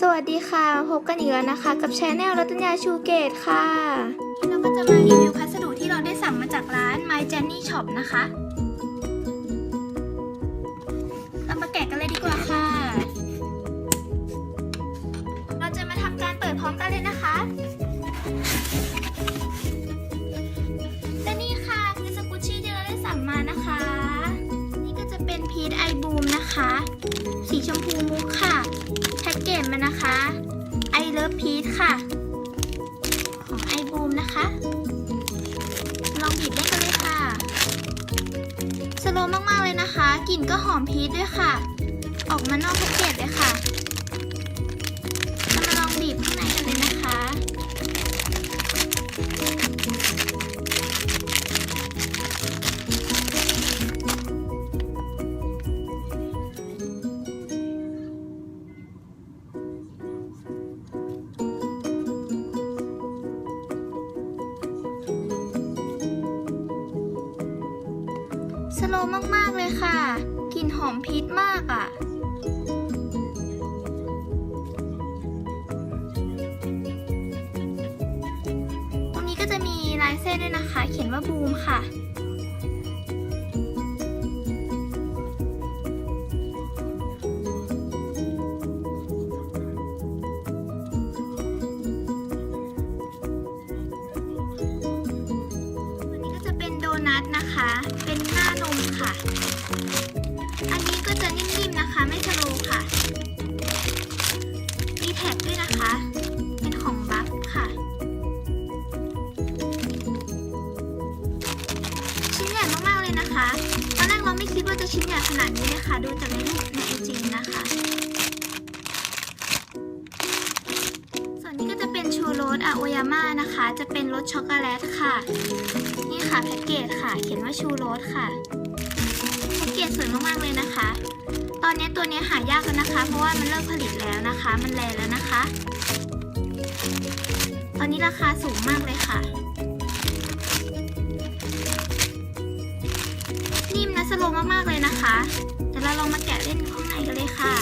สวัสดีค่ะ พบกันอีกแล้วนะคะ กับชแนลรัตนยาชูเกตค่ะ เราก็จะมารีวิวพัสดุที่เราได้สั่งมาจากร้าน My Jenny Shop นะคะ เรามาแกะกันเลยดีกว่าค่ะ เราจะมาทำการเปิดพร้อมกันเลยนะคะและนี่ค่ะคือสกุชชี่ที่เราได้สั่งมานะคะ นี่ก็จะเป็นพีทไอบูมนะคะ สีชมพูมุกค่ะ แพ็กเกจมันะคะไอเลิฟพีทค่ะ ของไอบูมนะคะ ลองบีบเล่นกันเลยค่ะ สโลมากๆเลยนะคะ กลิ่นก็หอมพีทด้วยค่ะ ออกมานอกแพ็กเกจเลยค่ะ โลมากๆเลยค่ะ กลิ่นหอมพีชมากอะ่ะ ตรงนี้ก็จะมีลายเส้นด้วยนะคะ เขียนว่าบูมค่ะ นะคะ เป็นหน้านมค่ะ อันนี้ก็จะนิ่มๆนะคะ ไม่ชโลค่ะ มีแท็กด้วยนะคะ เป็นของบัฟค่ะ ชิ้นใหญ่มากๆเลยนะคะ ตอนแรกเราไม่คิดว่าจะชิ้นใหญ่ขนาดนี้เลยค่ะ ดูจากในรูปใน สอะโอยาม่านะคะ จะเป็นรสช็อกโกแลตค่ะ นี่ค่ะแพ็กเกจค่ะ เขียนว่าชูโรสค่ะแพ็กเกจสวยมากๆเลยนะคะ ตอนนี้ตัวนี้หายากแล้วนะคะ เพราะว่ามันเลิกผลิตแล้วนะคะ มันแลแล้วนะคะ ตอนนี้ราคาสูงมากเลยค่ะ นิ่มนะสโลมากๆเลยนะคะเดี๋ยวเราลองมาแกะเล่นข้างในกันเลยค่ะ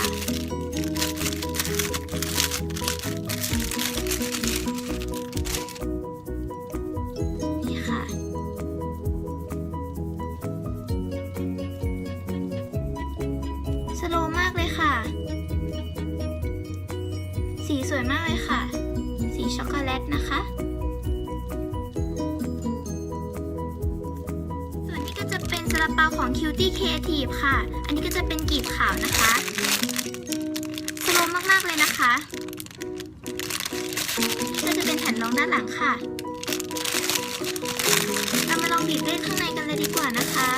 วยมากเลยค่ะ สีช็อกโกแลตนะคะ ส่วนนี้ก็จะเป็นซาลาเปาของ Cutie Creative ค่ะ อันนี้ก็จะเป็นกลีบขาวนะคะสโลมากๆเลยนะคะ ก็จะเป็นแผ่นรองด้านหลังค่ะ เรามาลองบีบเล่นข้างในกันเลยดีกว่านะคะ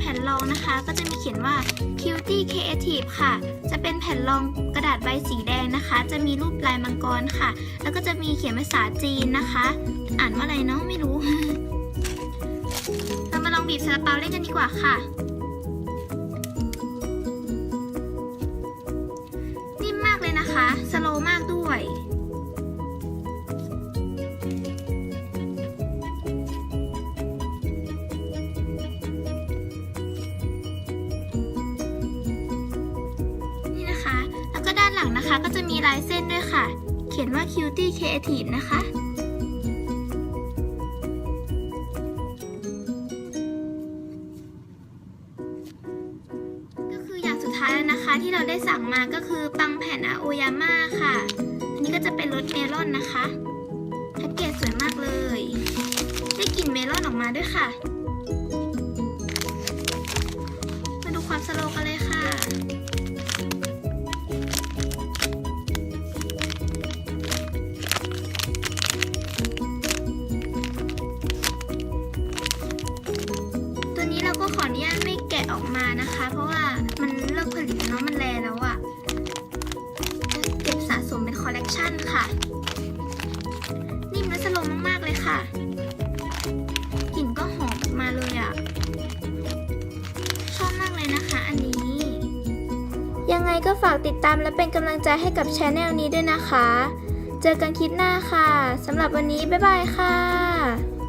แผ่นรองนะคะ ก็จะมีเขียนว่า Cutie Creative ค่ะ จะเป็นแผ่นรองกระดาษใบสีแดงนะคะ จะมีรูปลายมังกรค่ะ แล้วก็จะมีเขียนภาษาจีนนะคะ อ่านว่าอะไรเนาะไม่รู้ เรามาลองบีบซาลาเปาเล่นกันดีกว่าค่ะนิ่มมากเลยนะคะ สโลมากด้วย หลังนะคะก็จะมีลายเส้นด้วยค่ะ เขียนว่า Cutie Creative นะคะ ก็คืออย่างสุดท้ายแล้วนะคะ ที่เราได้สั่งมาก็คือปังแผ่นอาโอยาม่าค่ะ อันนี้ก็จะเป็นรสเมลอนนะคะแพ็กเกจสวยมากเลย ได้กลิ่นเมลอนออกมาด้วยค่ะ เราก็ขออนุญาตไม่แกะออกมานะคะ เพราะว่ามันเลิกผลิตแล้วเนาะมันแลแล้วอะจะเก็บสะสมเป็นคอลเลกชันค่ะ นิ่มและสลว์มากๆเลยค่ะกลิ่นก็หอมมาเลยอะชอบมากเลยนะคะอันนี้ ยังไงก็ฝากติดตามและเป็นกำลังใจให้กับช anel นี้ด้วยนะคะ เจอกันคลิปหน้าค่ะสำหรับวันนี้บ๊ายบายค่ะ